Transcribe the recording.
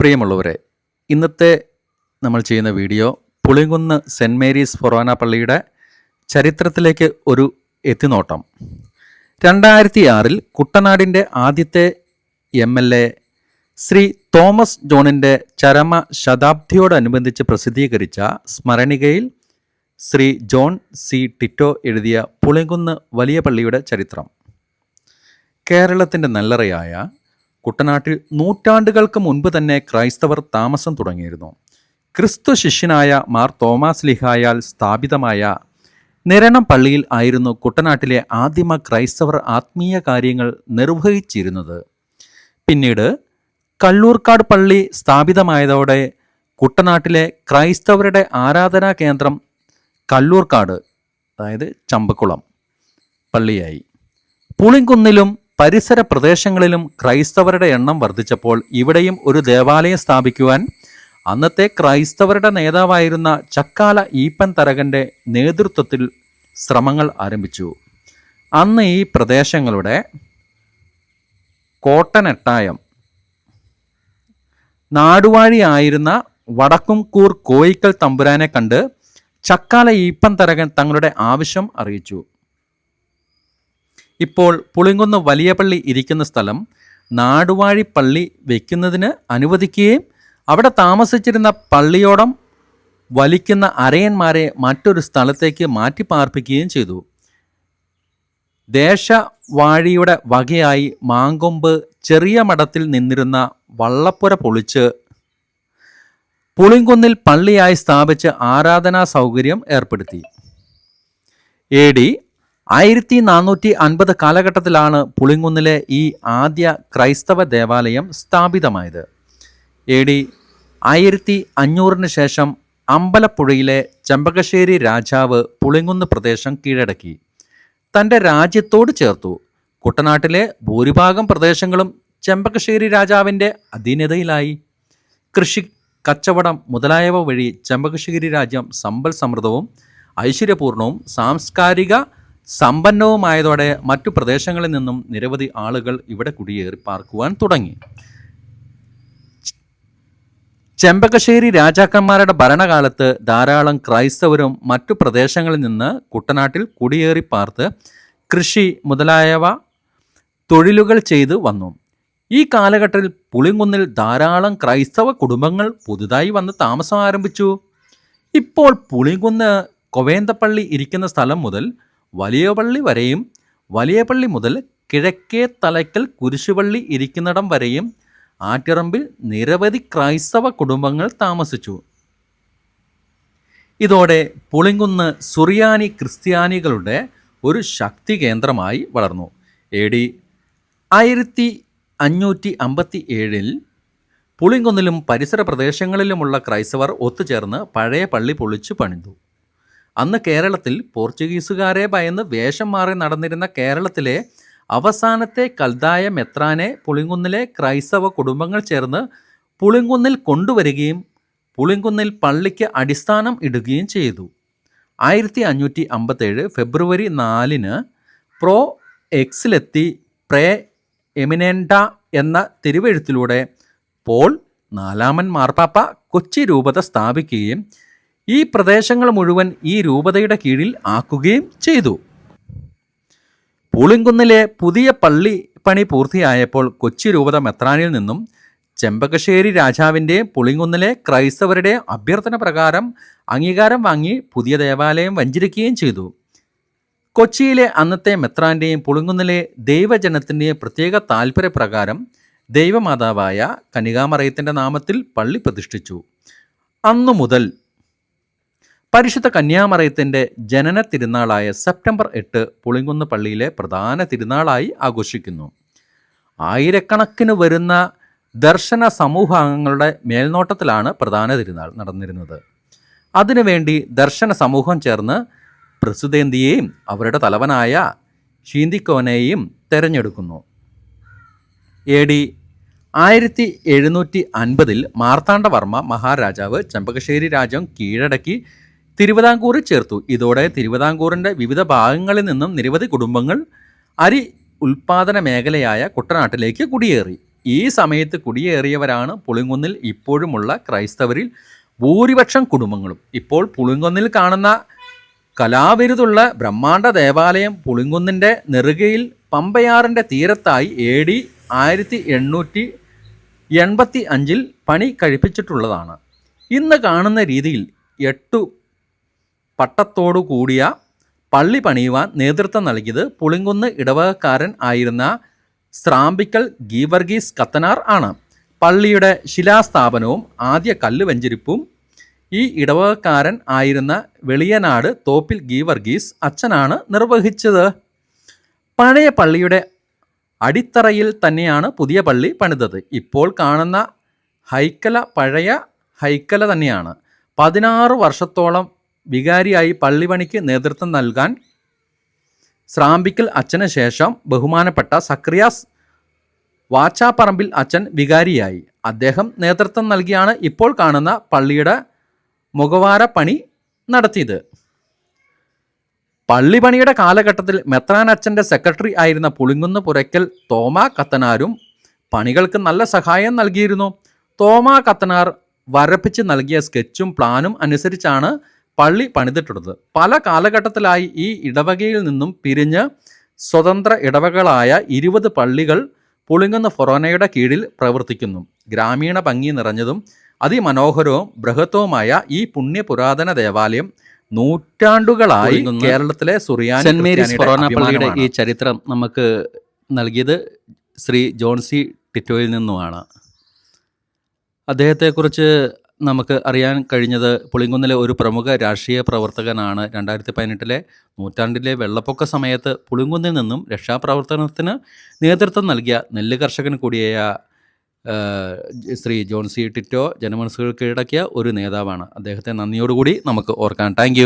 പ്രിയമുള്ളവരെ ഇന്നത്തെ നമ്മൾ ചെയ്യുന്ന വീഡിയോ പുളിങ്കുന്ന് സെന്റ് മേരീസ് ഫൊറോന പള്ളിയുടെ ചരിത്രത്തിലേക്ക് ഒരു എത്തിനോട്ടം. രണ്ടായിരത്തി ആറിൽ കുട്ടനാടിന്റെ ആദ്യത്തെ M L A Shri Thomas ജോണിന്റെ ചരമ ശതാബ്ദിയോടനുബന്ധിച്ച് പ്രസിദ്ധീകരിച്ച സ്മരണികയിൽ ശ്രീ ജോൺ സി ടിറ്റോ എഴുതിയ പുളിങ്കുന്ന് വലിയ പള്ളിയുടെ ചരിത്രം. കേരളത്തിന്റെ നെല്ലറയായ കുട്ടനാട്ടിൽ നൂറ്റാണ്ടുകൾക്ക് മുൻപ് തന്നെ ക്രൈസ്തവർ താമസം തുടങ്ങിയിരുന്നു. ക്രിസ്തു ശിഷ്യനായ മാർ തോമാസ് ലിഹായാൽ സ്ഥാപിതമായ നിരണം പള്ളിയിൽ ആയിരുന്നു കുട്ടനാട്ടിലെ ആദിമ ക്രൈസ്തവർ ആത്മീയ കാര്യങ്ങൾ നിർവഹിച്ചിരുന്നത്. പിന്നീട് കള്ളൂർക്കാട് പള്ളി സ്ഥാപിതമായതോടെ കുട്ടനാട്ടിലെ ക്രൈസ്തവരുടെ ആരാധനാ കേന്ദ്രം കല്ലൂർക്കാട് അതായത് ചമ്പക്കുളം പള്ളിയായി. പുളിങ്കുന്നിലും പരിസര പ്രദേശങ്ങളിലും ക്രൈസ്തവരുടെ എണ്ണം വർദ്ധിച്ചപ്പോൾ ഇവിടെയും ഒരു ദേവാലയം സ്ഥാപിക്കുവാൻ അന്നത്തെ ക്രൈസ്തവരുടെ നേതാവായിരുന്ന ചക്കാല ഈപ്പൻ തരകന്റെ നേതൃത്വത്തിൽ ശ്രമങ്ങൾ ആരംഭിച്ചു. അന്ന് ഈ പ്രദേശങ്ങളുടെ കോട്ടനെട്ടായം നാടുവാഴിയായിരുന്ന വടക്കുംകൂർ കോയിക്കൽ തമ്പുരാനെ കണ്ട് ചക്കാല ഈപ്പൻ തരകൻ തങ്ങളുടെ ആവശ്യം അറിയിച്ചു. ഇപ്പോൾ പുളിങ്കുന്ന് വലിയ പള്ളി ഇരിക്കുന്ന സ്ഥലം നാടുവാഴി പള്ളി വയ്ക്കുന്നതിന് അനുവദിക്കുകയും അവിടെ താമസിച്ചിരുന്ന പള്ളിയോടം വലിക്കുന്ന അരയന്മാരെ മറ്റൊരു സ്ഥലത്തേക്ക് മാറ്റി പാർപ്പിക്കുകയും ചെയ്തു. ദേശവാഴിയുടെ വകയായി മാങ്കൊമ്പ് ചെറിയ മഠത്തിൽ നിന്നിരുന്ന വള്ളപ്പുര പൊളിച്ച് പുളിങ്കുന്നിൽ പള്ളിയായി സ്ഥാപിച്ച് ആരാധനാ സൗകര്യം ഏർപ്പെടുത്തി. എ ഡി ആയിരത്തി നാനൂറ്റി അൻപത് കാലഘട്ടത്തിലാണ് പുളിങ്കുന്നിലെ ഈ ആദ്യ ക്രൈസ്തവ ദേവാലയം സ്ഥാപിതമായത്. എ ഡി ആയിരത്തി അഞ്ഞൂറിന് ശേഷം അമ്പലപ്പുഴയിലെ ചെമ്പകശ്ശേരി രാജാവ് പുളിങ്കുന്ന് പ്രദേശം കീഴടക്കി. തന്റെ രാജ്യത്തോട് ചേർത്തു. കുട്ടനാട്ടിലെ ഭൂരിഭാഗം പ്രദേശങ്ങളും ചെമ്പകശ്ശേരി രാജാവിന്റെ അധീനതയിലായി. കൃഷി കച്ചവടം മുതലായവ വഴി ചെമ്പകശ്ശേരി രാജ്യം സമ്പൽ സമൃദ്ധവും ഐശ്വര്യപൂർണവും സാംസ്കാരിക സമ്പന്നവുമായതോടെ മറ്റു പ്രദേശങ്ങളിൽ നിന്നും നിരവധി ആളുകൾ ഇവിടെ കുടിയേറി പാർക്കുവാൻ തുടങ്ങി. ചെമ്പകശ്ശേരി രാജാക്കന്മാരുടെ ഭരണകാലത്ത് ധാരാളം ക്രൈസ്തവരും മറ്റു പ്രദേശങ്ങളിൽ നിന്ന് കുട്ടനാട്ടിൽ കുടിയേറി പാർത്ത് കൃഷി മുതലായവ തൊഴിലുകൾ ചെയ്തു വന്നു. ഈ കാലഘട്ടത്തിൽ പുളിങ്കുന്നിൽ ധാരാളം ക്രൈസ്തവ കുടുംബങ്ങൾ പുതുതായി വന്ന് താമസം ആരംഭിച്ചു. ഇപ്പോൾ പുളിങ്കുന്ന് കൊവേന്തപ്പള്ളി ഇരിക്കുന്ന സ്ഥലം മുതൽ വലിയ പള്ളി വരെയും വലിയ പള്ളി മുതൽ കിഴക്കേ തലയ്ക്കൽ കുരിശുപള്ളി ഇരിക്കുന്നിടം വരെയും ആറ്റിറമ്പിൽ നിരവധി ക്രൈസ്തവ കുടുംബങ്ങൾ താമസിച്ചു. ഇതോടെ പുളിങ്കുന്ന് സുറിയാനി ക്രിസ്ത്യാനികളുടെ ഒരു ശക്തി കേന്ദ്രമായി വളർന്നു. എ ഡി ആയിരത്തി അഞ്ഞൂറ്റി അമ്പത്തി ഏഴിൽ പുളിങ്കുന്നിലും പരിസര പ്രദേശങ്ങളിലുമുള്ള ക്രൈസ്തവർ ഒത്തുചേർന്ന് പഴയ പള്ളി പൊളിച്ചു പണിതു. അന്ന് കേരളത്തിൽ പോർച്ചുഗീസുകാരെ ഭയന്ന് വേഷം മാറി നടന്നിരുന്ന കേരളത്തിലെ അവസാനത്തെ കൽതായ മെത്രാനെ പുളിങ്കുന്നിലെ ക്രൈസ്തവ കുടുംബങ്ങൾ ചേർന്ന് പുളിങ്കുന്നിൽ കൊണ്ടുവരികയും പുളിങ്കുന്നിൽ പള്ളിക്ക് അടിസ്ഥാനം ഇടുകയും ചെയ്തു. ആയിരത്തി അഞ്ഞൂറ്റി അമ്പത്തേഴ് ഫെബ്രുവരി നാലിന് പ്രോ എക്സിലെത്തി പ്രേ എമിനേണ്ട എന്ന തിരുവെഴുത്തിലൂടെ പോൾ നാലാമൻ മാർപ്പാപ്പ കൊച്ചി രൂപത സ്ഥാപിക്കുകയും ഈ പ്രദേശങ്ങൾ മുഴുവൻ ഈ രൂപതയുടെ കീഴിൽ ആക്കുകയും ചെയ്തു. പൂളിങ്കുന്നിലെ പുതിയ പള്ളി പണി പൂർത്തിയായപ്പോൾ കൊച്ചി രൂപത മെത്രാനിൽ നിന്നും ചെമ്പകശ്ശേരി രാജാവിന്റെ പുളിങ്കുന്നിലെ ക്രൈസ്തവരുടെ അഭ്യർത്ഥന പ്രകാരം അംഗീകാരം വാങ്ങി പുതിയ ദേവാലയം വഞ്ചരിക്കുകയും ചെയ്തു. കൊച്ചിയിലെ അന്നത്തെ മെത്രാന്റെയും പുളിങ്കുന്നിലെ ദൈവജനത്തിന്റെയും പ്രത്യേക താൽപ്പര്യപ്രകാരം ദൈവമാതാവായ കനികാമറയത്തിന്റെ നാമത്തിൽ പള്ളി പ്രതിഷ്ഠിച്ചു. അന്നു മുതൽ പരിശുദ്ധ കന്യാമറയത്തിന്റെ ജനന തിരുനാളായ സെപ്റ്റംബർ എട്ട് പുളിങ്കുന്ന് പള്ളിയിലെ പ്രധാന തിരുനാളായി ആഘോഷിക്കുന്നു. ആയിരക്കണക്കിന് വരുന്ന ദർശന സമൂഹാംഗങ്ങളുടെ മേൽനോട്ടത്തിലാണ് പ്രധാന തിരുനാൾ നടന്നിരുന്നത്. അതിനുവേണ്ടി ദർശന സമൂഹം ചേർന്ന് പ്രസുതേന്തിയെയും അവരുടെ തലവനായ ഷീന്തിക്കോനെയും തെരഞ്ഞെടുക്കുന്നു. എ ഡി ആയിരത്തി എഴുന്നൂറ്റി അൻപതിൽ മാർത്താണ്ഡവർമ്മ മഹാരാജാവ് ചെമ്പകശ്ശേരി രാജ്യം കീഴടക്കി തിരുവിതാംകൂറിൽ ചേർത്തു. ഇതോടെ തിരുവിതാംകൂറിന്റെ വിവിധ ഭാഗങ്ങളിൽ നിന്നും നിരവധി കുടുംബങ്ങൾ അരി ഉൽപാദന മേഖലയായ കുട്ടനാട്ടിലേക്ക് കുടിയേറി. ഈ സമയത്ത് കുടിയേറിയവരാണ് പുളിങ്കുന്നിൽ ഇപ്പോഴുമുള്ള ക്രൈസ്തവരിൽ ഭൂരിപക്ഷം കുടുംബങ്ങളും. ഇപ്പോൾ പുളിങ്കുന്നിൽ കാണുന്ന കലാവിരുതുള്ള ബ്രഹ്മാണ്ട ദേവാലയം പുളിങ്കുന്നിന്റെ നെറുകയിൽ പമ്പയാറിന്റെ തീരത്തായി എ ഡി ആയിരത്തി എണ്ണൂറ്റി എൺപത്തി അഞ്ചിൽ പണി കഴിപ്പിച്ചിട്ടുള്ളതാണ്. ഇന്ന് കാണുന്ന രീതിയിൽ എട്ടു പട്ടത്തോടു കൂടിയ പള്ളി പണിയുവാൻ നേതൃത്വം നൽകിയത് പുളിങ്കുന്ന് ഇടവകക്കാരൻ ആയിരുന്ന സ്രാമ്പിക്കൽ ഗീവർഗീസ് കത്തനാർ ആണ്. പള്ളിയുടെ ശിലാസ്ഥാപനവും ആദ്യ കല്ല് വെഞ്ചരിപ്പും ഈ ഇടവകക്കാരൻ ആയിരുന്ന വെളിയനാട് തോപ്പിൽ ഗീവർഗീസ് അച്ഛനാണ് നിർവഹിച്ചത്. പഴയ പള്ളിയുടെ അടിത്തറയിൽ തന്നെയാണ് പുതിയ പള്ളി പണിതത്. ഇപ്പോൾ കാണുന്ന ഹൈക്കല പഴയ ഹൈക്കല തന്നെയാണ്. പതിനാറ് വർഷത്തോളം വികാരിയായി പള്ളിപണിക്ക് നേതൃത്വം നൽകാൻ സ്രാമ്പിക്കൽ അച്ഛന് ശേഷം ബഹുമാനപ്പെട്ട സക്രിയാസ് വാച്ചാപ്പറമ്പിൽ അച്ഛൻ വികാരിയായി. അദ്ദേഹം നേതൃത്വം നൽകിയാണ് ഇപ്പോൾ കാണുന്ന പള്ളിയുടെ മുഖവാര പണി നടത്തിയത്. പള്ളിപണിയുടെ കാലഘട്ടത്തിൽ മെത്രാൻ അച്ഛന്റെ സെക്രട്ടറി ആയിരുന്ന പുളിങ്കുന്ന് പുരയ്ക്കൽ തോമ കത്തനാരും പണികൾക്ക് നല്ല സഹായം നൽകിയിരുന്നു. തോമ കത്തനാർ വരപ്പിച്ച് നൽകിയ സ്കെച്ചും പ്ലാനും അനുസരിച്ചാണ് പള്ളി പണിതിട്ടുള്ളത്. പല കാലഘട്ടത്തിലായി ഈ ഇടവകയിൽ നിന്നും പിരിഞ്ഞ് സ്വതന്ത്ര ഇടവകളായ ഇരുപത് പള്ളികൾ പുളിങ്ങുന്ന ഫൊറോനയുടെ കീഴിൽ പ്രവർത്തിക്കുന്നു. ഗ്രാമീണ ഭംഗി നിറഞ്ഞതും അതിമനോഹരവും ബൃഹത്വവുമായ ഈ പുണ്യ പുരാതന ദേവാലയം നൂറ്റാണ്ടുകളായി കേരളത്തിലെ സുറിയാനി സെന്റ് മേരീസ് ഫൊറോന പള്ളിയുടെ ഈ ചരിത്രം നമുക്ക് നൽകിയത് ശ്രീ ജോൺസി ടിറ്റോയിൽ നിന്നുമാണ്. അദ്ദേഹത്തെക്കുറിച്ച് നമുക്ക് അറിയാൻ കഴിഞ്ഞത് പുളിങ്കുന്നിലെ ഒരു പ്രമുഖ രാഷ്ട്രീയ പ്രവർത്തകനാണ് രണ്ടായിരത്തി പതിനെട്ടിലെ നൂറ്റാണ്ടിലെ വെള്ളപ്പൊക്ക സമയത്ത് പുളിങ്കുന്നിൽ നിന്നും രക്ഷാപ്രവർത്തനത്തിന് നേതൃത്വം നൽകിയ നെല്ല് കർഷകൻ കൂടിയായ Shri Shri John C Tito ജനമനസ്സുകൾ കീഴടക്കിയ ഒരു നേതാവാണ്. അദ്ദേഹത്തെ നന്ദിയോടുകൂടി നമുക്ക് ഓർക്കാം. താങ്ക്